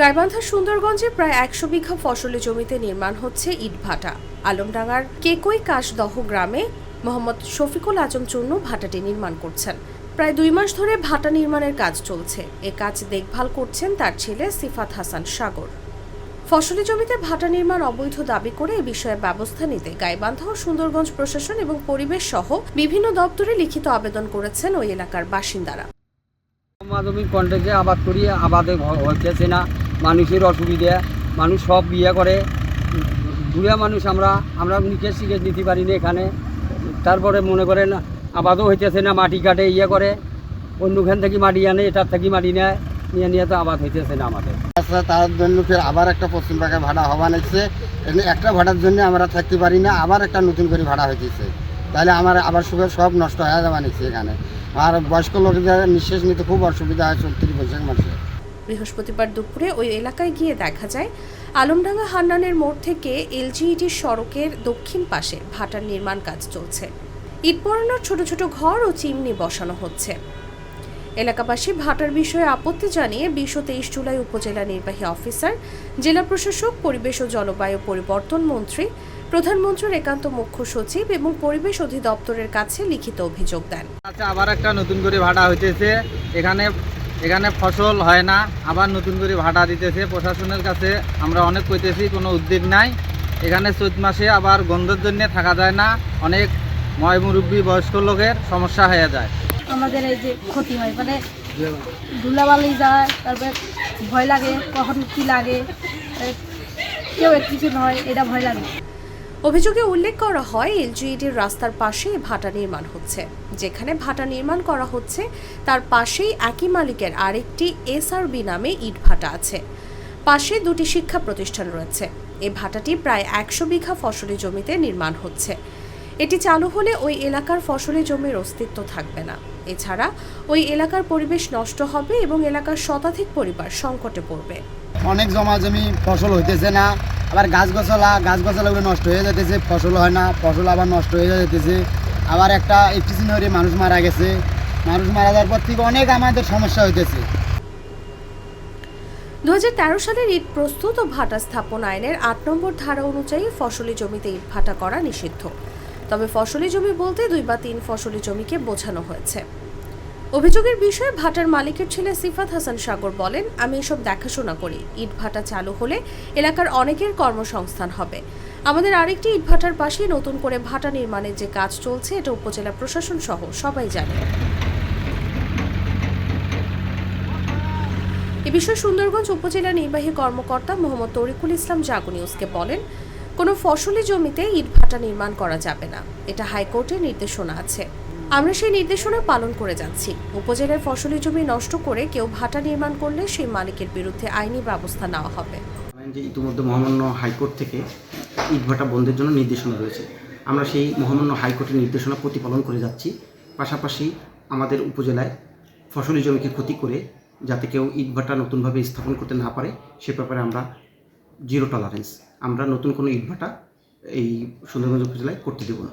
গাইবান্ধার সুন্দরগঞ্জে প্রায় একশো বিঘা ফসলি জমিতে নির্মাণ হচ্ছে ইটভাটা আলমডাঙ্গার কেকই কাশদহ গ্রামে মোহাম্মদ শফিকুল আজম চূর্ণ ভাটাটি নির্মাণ করছেন। প্রায় দুই মাস ধরে ভাটা নির্মাণের কাজ চলছে। এ কাজ দেখভাল করছেন তার ছেলে সিফাত হাসান সাগর। ফসলি জমিতে ভাটা নির্মাণ অবৈধ দাবি করে এ বিষয়ে ব্যবস্থা নিতে গাইবান্ধা ও সুন্দরগঞ্জ প্রশাসন এবং পরিবেশ সহ বিভিন্ন দপ্তরে লিখিত আবেদন করেছেন ওই এলাকার বাসিন্দারা। জমি কন্ট্রাক্টে আবাদ করি আবাদে হইতেছে না মানুষের অসুবিধা, মানুষ সব বিয়ে করে। বুড়া মানুষ আমরা আমরা নিকেশ টিকেশ দিতে পারি না এখানে। তারপরে মনে করেন, আবাদও হইতেছে না, মাটি কাটে ইয়ে করে। অন্যখান থেকে মাটি আনে, এটার থেকে মাটি নেয়, নিয়ে নিয়ে তো আবাদ হইতেছে না আমাদের। আচ্ছা তার জন্য ফের আবার একটা পশ্চিম পাকে ভাড়া হওয়া নিচ্ছে একটা ভাড়ার জন্য আমরা থাকতে পারি না, আবার একটা নতুন করে ভাড়া হইতেছে। তাহলে আমার আবার সুখের সব নষ্ট হয়ে যাওয়া নিচ্ছে এখানে। আর বয়স্ক লোকদের নিঃশ্বাস নিতে খুব অসুবিধা হয় চৌত্রিশ বৈশাখ মাসে বৃহস্পতিবার দুপুরে ওই এলাকায় গিয়ে দেখা যায়, আলমডাঙ্গা হান্নানের মোড় থেকে এলজিইডির সড়কের দক্ষিণ পাশে ভাটার নির্মাণ কাজ চলছে। ইট পড়ানোর ছোট ছোট ঘর ও চিমনি বসানো হচ্ছে। এলাকাবাসী ভাটার বিষয়ে আপত্তি জানিয়ে বিশ তেইশ জুলাই উপজেলা নির্বাহী অফিসার, জেলা প্রশাসক, পরিবেশ ও জলবায়ু পরিবর্তন মন্ত্রী, প্রধানমন্ত্রীর একান্ত মুখ্য সচিব এবং পরিবেশ অধিদপ্তরের কাছে লিখিত অভিযোগ দেন। আচ্ছা আবার একটা নতুন করে ভাড়া হইতেছে। এখানে এখানে ফসল হয় না, আবার নতুন করে ভাড়া দিতেছে। প্রশাসনের কাছে আমরা অনেক কইতেছি, কোনো উদ্যোগ নাই। এখানে চৈত মাসে আবার গন্ধের জন্য থাকা যায় না। অনেক ময় মুরব্বী বয়স্ক লোকের সমস্যা হয়ে যায়। আমাদের এই যে ক্ষতি হয় মানে ধুলাবালি যায়, তারপরে ভয় লাগে, কখন কি লাগে কেউ কিছু নয়, এটা ভয় লাগে। অভিযোগে উল্লেখ করা হয় এলজিইডির রাস্তার পাশে ভাটা নির্মাণ হচ্ছে। যেখানে ভাটা নির্মাণ করা হচ্ছে, তার পাশেই একই মালিকের আরেকটি এসআরবি নামে ইট ভাটা আছে। পাশে দুটি শিক্ষা প্রতিষ্ঠান রয়েছে। এই ভাটাটি প্রায় একশো বিঘা ফসলি জমিতে নির্মাণ হচ্ছে। এটি চালু হলে ওই এলাকার ফসলি জমির অস্তিত্ব থাকবে না। এছাড়া ওই এলাকার পরিবেশ নষ্ট হবে এবং এলাকার শতাধিক পরিবার সংকটে পড়বে। অনেক জমা জমি ফসল হইতেছে না। আবার গাছ গছলা গাছ গছলাগুলো নষ্ট হয়ে যেতেছে ফসল হয় না, ফসল আবার নষ্ট হয়ে যেতেছে আবার একটা একটি সিনিয়রে মানুষ মারা গেছে। মানুষ মারা যাওয়ার পর থেকে অনেক আমাদের সমস্যা হইতেছে। দু হাজার তেরো সালের ইট প্রস্তুত ও ভাটা স্থাপন আইনের আট নম্বর ধারা অনুযায়ী ফসলি জমিতে ইট ভাটা করা নিষিদ্ধ। তবে ফসলি জমি বলতে দুই বা তিন ফসলি জমিকে বোঝানো হয়েছে। অভিযোগের বিষয়ে ভাটার মালিকের ছেলে সিফাত হাসান সাগর বলেন, আমি এসব দেখাশোনা করি। ইট ভাটা চালু হলে এলাকার অনেকের কর্মসংস্থান হবে। আমাদের আরেকটি ইট ভাটার পাশে নতুন করে ভাটা নির্মাণের যে কাজ চলছে, এটা উপজেলা প্রশাসন সহ সবাই জানে। এ বিষয়ে সুন্দরগঞ্জ উপজেলা নির্বাহী কর্মকর্তা মোহাম্মদ তরিকুল ইসলাম জাগু নিউজকে বলেন, কোনো ফসলি জমিতে ইটভাটা নির্মাণ করা যাবে না। এটা হাইকোর্টের নির্দেশনা আছে। আমরা সেই নির্দেশনা পালন করে যাচ্ছি। উপজেলার ফসলি জমি নষ্ট করে কেউ ভাটা নির্মাণ করলে সেই মালিকের বিরুদ্ধে আইনি ব্যবস্থা নেওয়া হবে। যে ইতিমধ্যে মহামান্য হাইকোর্ট থেকে ইটভাটা বন্ধের জন্য নির্দেশনা রয়েছে। আমরা সেই মহামান্য হাইকোর্টের নির্দেশনা প্রতিপালন করে যাচ্ছি। পাশাপাশি আমাদের উপজেলায় ফসলি জমিকে ক্ষতি করে যাতে কেউ ইটভাটা নতুনভাবে স্থাপন করতে না পারে, সে ব্যাপারে আমরা জিরো টলারেন্স আমরা নতুন কোনো ইটভাটা এই সুন্দরগঞ্জ উপজেলায় করতে দেব না।